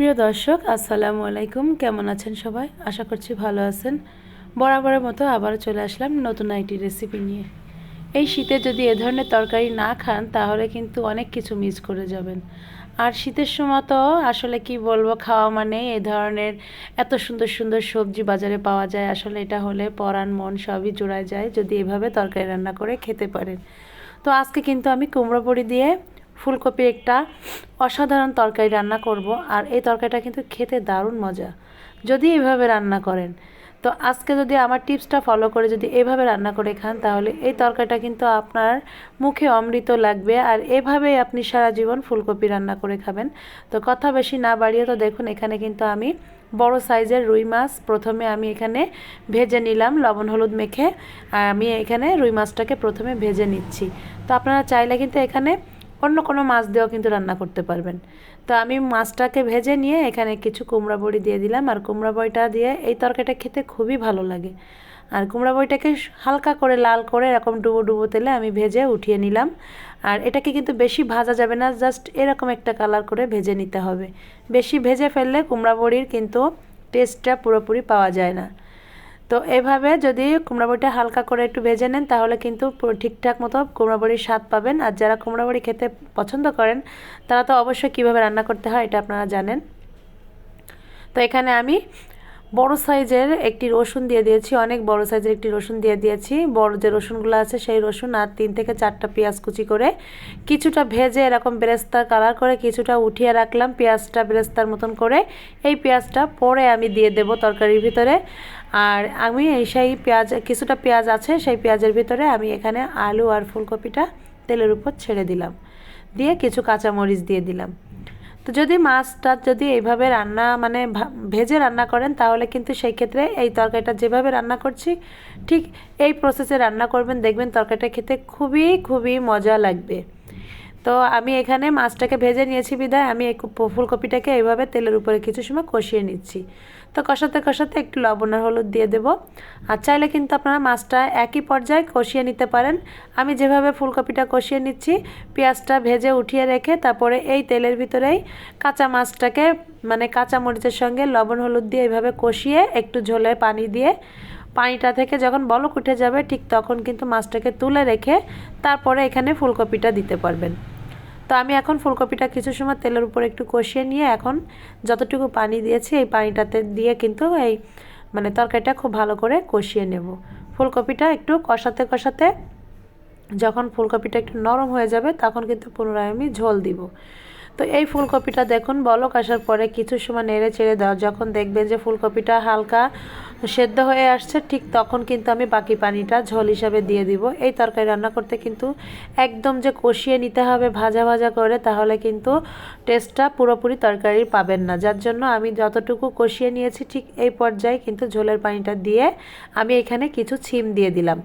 প্রিয় দর্শক, আসসালামু আলাইকুম। কেমন আছেন সবাই? আশা করছি ভালো আছেন। বরাবরের মতো আবারও চলে আসলাম নতুন আইটি রেসিপি নিয়ে। এই শীতে যদি এ ধরনের তরকারি না খান, তাহলে কিন্তু অনেক কিছু মিস করে যাবেন। আর শীতের সময় তো আসলে কি বলব, খাওয়া মানে এ ধরনের এত সুন্দর সুন্দর সবজি বাজারে পাওয়া যায়। আসলে এটা হলে পরাণ, মন সবই জোড়ায় যায় যদি এভাবে তরকারি রান্না করে খেতে পারেন। তো আজকে কিন্তু আমি কুমড়ো দিয়ে ফুলকপির একটা অসাধারণ তরকারি রান্না করব, আর এই তরকারিটা কিন্তু খেতে দারুণ মজা। যদি এভাবে রান্না করেন, তো আজকে যদি আমার টিপসটা ফলো করে যদি এভাবে রান্না করে খান, তাহলে এই তরকারিটা কিন্তু আপনার মুখে অমৃত লাগবে, আর এভাবেই আপনি সারা জীবন ফুলকপি রান্না করে খাবেন। তো কথা বেশি না বাড়িয়ে তো দেখুন, এখানে কিন্তু আমি বড় সাইজের রুই মাছ প্রথমে আমি এখানে ভেজে নিলাম, লবণ হলুদ মেখে আমি এখানে রুই মাছটাকে প্রথমে ভেজে নিচ্ছি। তো আপনারা চাইলে কিন্তু এখানে অন্য কোনো মাছ দিয়েও কিন্তু রান্না করতে পারবেন। তো আমি মাছটাকে ভেজে নিয়ে এখানে কিছু কুমড়া বড়ি দিয়ে দিলাম। আর কুমড়া বড়িটা দিয়ে এই তরকারিটা খেতে খুবই ভালো লাগে। আর কুমড়া বড়িটাকে হালকা করে লাল করে এরকম ডুবো ডুবো তেলে আমি ভেজে উঠিয়ে নিলাম। আর এটাকে কিন্তু বেশি ভাজা যাবে না, জাস্ট এরকম একটা কালার করে ভেজে নিতে হবে। বেশি ভেজে ফেললে কুমড়া বড়ির কিন্তু টেস্টটা পুরোপুরি পাওয়া যায় না। তো এভাবে যদি কুমড়া বড়িটা হালকা করে একটু ভেজে নেন, তাহলে কিন্তু ঠিকঠাক মতো কুমড়া বড়ির স্বাদ পাবেন। আর যারা কুমড়া বড়ি খেতে পছন্দ করেন, তারা তো অবশ্যই কীভাবে রান্না করতে হয়, এটা আপনারা জানেন। তো এখানে আমি বড় সাইজের একটি রসুন দিয়ে দিয়েছি, অনেক বড় সাইজের একটি রসুন দিয়ে দিয়েছি। বড় যে রসুনগুলো আছে সেই রসুন আর তিন থেকে চারটা পেঁয়াজ কুচি করে কিছুটা ভেজে এরকম বেরেস্তা কালার করে কিছুটা উঠিয়ে রাখলাম পেঁয়াজটা বেরেস্তার মতন করে। এই পেঁয়াজটা পরে আমি দিয়ে দেব তরকারির ভিতরে। আর আমি এই সেই পেঁয়াজ, কিছুটা পেঁয়াজ আছে সেই পেঁয়াজের ভিতরে আমি এখানে আলু আর ফুলকপিটা তেলের উপর ছেড়ে দিলাম। দিয়ে কিছু কাঁচামরিচ দিয়ে দিলাম। তো যদি মাছটা যদি এইভাবে রান্না মানে ভেজে রান্না করেন, তাহলে কিন্তু সেই ক্ষেত্রে এই তরকারিটা যেভাবে রান্না করছি, ঠিক এই প্রসেসে রান্না করবেন, দেখবেন তরকারিটা খেতে খুবই খুবই মজা লাগবে। তো আমি এখানে মাছটাকে ভেজে নিয়েছি বিদায়। আমি এই ফুলকপিটাকে এইভাবে তেলের উপরে কিছু সময় কষিয়ে নিচ্ছি। তো কষাতে কষাতে একটু লবণ আর হলুদ দিয়ে দেব। আর চাইলে কিন্তু আপনারা মাছটা একই পর্যায়ে কষিয়ে নিতে পারেন। আমি যেভাবে ফুলকপিটা কষিয়ে নিচ্ছি, পেঁয়াজটা ভেজে উঠিয়ে রেখে তারপরে এই তেলের ভিতরেই কাঁচা মাছটাকে মানে কাঁচা মরিচের সঙ্গে লবণ হলুদ দিয়ে এইভাবে কষিয়ে একটু ঝোলের পানি দিয়ে, পানিটা থেকে যখন বলক উঠে যাবে ঠিক তখন কিন্তু মাছটাকে তুলে রেখে তারপরে এখানে ফুলকপিটা দিতে পারবেন। তো আমি এখন ফুলকপিটা কিছু সময় তেলের উপর একটু কষিয়ে নিয়ে এখন যতটুকু পানি দিয়েছি এই পানিটাতে দিয়ে কিন্তু এই মানে তরকারিটা খুব ভালো করে কষিয়ে নেব। ফুলকপিটা একটু কষাতে কষাতে যখন ফুলকপিটা একটু নরম হয়ে যাবে তখন কিন্তু পুনরায় আমি ঝোল দিব। তো এই ফুলকপিটা দেখুন, বলক আসার পরে কিছু সময় নেড়ে চেড়ে দেওয়া যখন দেখবেন যে ফুলকপিটা হালকা সেদ্ধ হয়ে আসছে, ঠিক তখন কিন্তু আমি বাকি পানিটা ঝোল হিসাবে দিয়ে দিব। এই তরকারি রান্না করতে কিন্তু একদম যে কষিয়ে নিতে হবে ভাজা ভাজা করে, তাহলে কিন্তু টেস্টটা পুরোপুরি তরকারি পাবেন না। যার জন্য আমি যতটুকু কষিয়ে নিয়েছি, ঠিক এই পর্যায়ে কিন্তু ঝোলের পানিটা দিয়ে আমি এখানে কিছু ছিম দিয়ে দিলাম।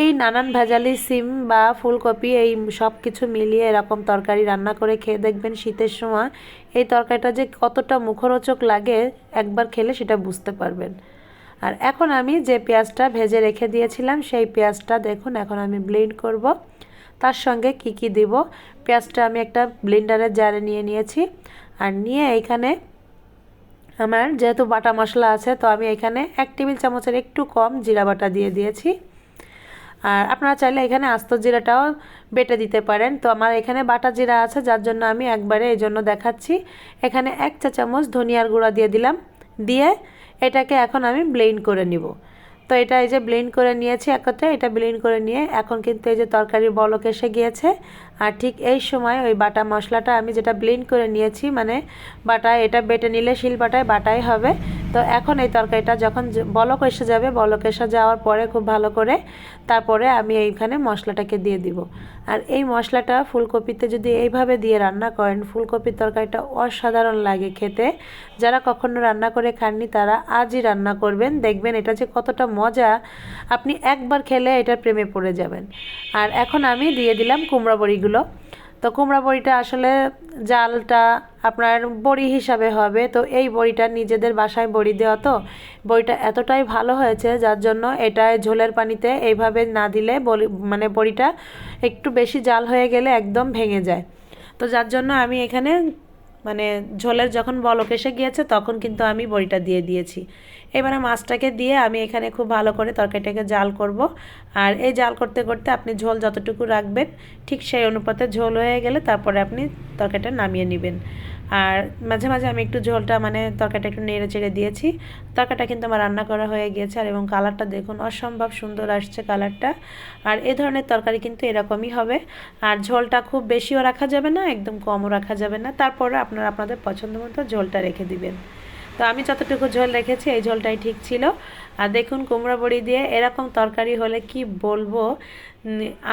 এই নানান ভেজালি সিম বা ফুলকপি, এই সব কিছু মিলিয়ে এরকম তরকারি রান্না করে খেয়ে দেখবেন শীতের সময় এই তরকারিটা যে কতটা মুখরোচক লাগে একবার খেলে সেটা বুঝতে পারবেন। আর এখন আমি যে পেঁয়াজটা ভেজে রেখে দিয়েছিলাম, সেই পেঁয়াজটা দেখুন, এখন আমি ব্লেন্ড করব। তার সঙ্গে কি কি দিব? পেঁয়াজটা আমি একটা ব্লেন্ডারের জারে নিয়ে নিয়েছি। আর নিয়ে এখানে আমার যেহেতু বাটা মশলা আছে, তো আমি এখানে এক টেবিল চামচের একটু কম জিরা বাটা দিয়ে দিয়েছি। আর আপনারা চাইলে এখানে আস্ত জিরাটাও বেটে দিতে পারেন। তো আমার এখানে বাটা জিরা আছে, যার জন্য আমি একবারে এই জন্য দেখাচ্ছি। এখানে এক চা চামচ ধনিয়ার গুঁড়া দিয়ে দিলাম। দিয়ে এটাকে এখন আমি ব্লেন্ড করে নিব। তো এটা এই যে ব্লেন্ড করে নিয়েছি একত্রে, এটা ব্লেন্ড করে নিয়ে এখন কিন্তু এই যে তরকারি বলক এসে গিয়েছে। আর ঠিক এই সময় ওই বাটা মশলাটা আমি যেটা ব্লেন্ড করে নিয়েছি মানে বাটায় এটা বেটে নিলে শিল বাটায় বাটাই হবে। তো এখন এই তরকারিটা যখন বলক এসে যাবে, বলক এসে যাওয়ার পরে খুব ভালো করে তারপরে আমি এইখানে মশলাটাকে দিয়ে দিব। আর এই মশলাটা ফুলকপিতে যদি এইভাবে দিয়ে রান্না করেন, ফুলকপির তরকারিটা অসাধারণ লাগে খেতে। যারা কখনো রান্না করে খাননি, তারা আজই রান্না করবেন, দেখবেন এটা যে কতটা মজা। আপনি একবার খেলে এটার প্রেমে পড়ে যাবেন। আর এখন আমি দিয়ে দিলাম কুমড়া বড়িগুলো তো কুমড়া বড়িটা আসলে জালটা আপনার বড়ি হিসাবে হবে। তো এই বড়িটা নিজেদের বাসায় বড়ি দেওয়া তো। বড়িটা এতটাই ভালো হয়েছে, যার জন্য এটায় ঝোলের পানিতে এইভাবে না দিলে মানে বড়িটা একটু বেশি জাল হয়ে গেলে একদম ভেঙে যায়। তো যার জন্য আমি এখানে মানে ঝোলের যখন বলক এসে গিয়েছে, তখন কিন্তু আমি বড়িটা দিয়ে দিয়েছি। এবারে মাছটাকে দিয়ে আমি এখানে খুব ভালো করে তরকারিটাকে জাল করব। আর এই জাল করতে করতে আপনি ঝোল যতটুকু রাখবেন, ঠিক সেই অনুপাতে ঝোল হয়ে গেলে তারপরে আপনি তরকারিটা নামিয়ে নেবেন। আর মাঝে মাঝে আমি একটু ঝোলটা মানে তরকারিটা একটু নেড়ে চেড়ে দিয়েছি। তরকারিটা কিন্তু আমার রান্না করা হয়ে গিয়েছে আর এবং কালারটা দেখুন, অসম্ভব সুন্দর আসছে কালারটা। আর এ ধরনের তরকারি কিন্তু এরকমই হবে। আর ঝোলটা খুব বেশিও রাখা যাবে না, একদম কমও রাখা যাবে না। তারপরে আপনারা আপনাদের পছন্দ মতো ঝোলটা রেখে দিবেন। তো আমি যতটুকু ঝোল রেখেছি, এই ঝোলটাই ঠিক ছিল। আর দেখুন, কুমড়ো বড়ি দিয়ে এরকম তরকারি হলে কি বলব?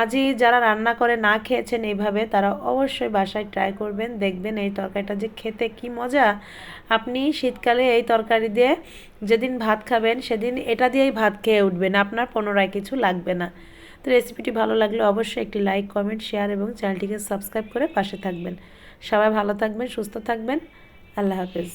আজই যারা রান্না করে না খেয়েছেন এইভাবে, তারা অবশ্যই বাসায় ট্রাই করবেন, দেখবেন এই তরকারিটা যে খেতে কি মজা। আপনি শীতকালে এই তরকারি দিয়ে যেদিন ভাত খাবেন, সেদিন এটা দিয়েই ভাত খেয়ে উঠবেন, আপনার পুনরায় কিছু লাগবে না। তো রেসিপিটি ভালো লাগলে অবশ্যই একটি লাইক কমেন্ট শেয়ার এবং চ্যানেলটিকে সাবস্ক্রাইব করে পাশে থাকবেন। সবাই ভালো থাকবেন, সুস্থ থাকবেন। আল্লাহ হাফেজ।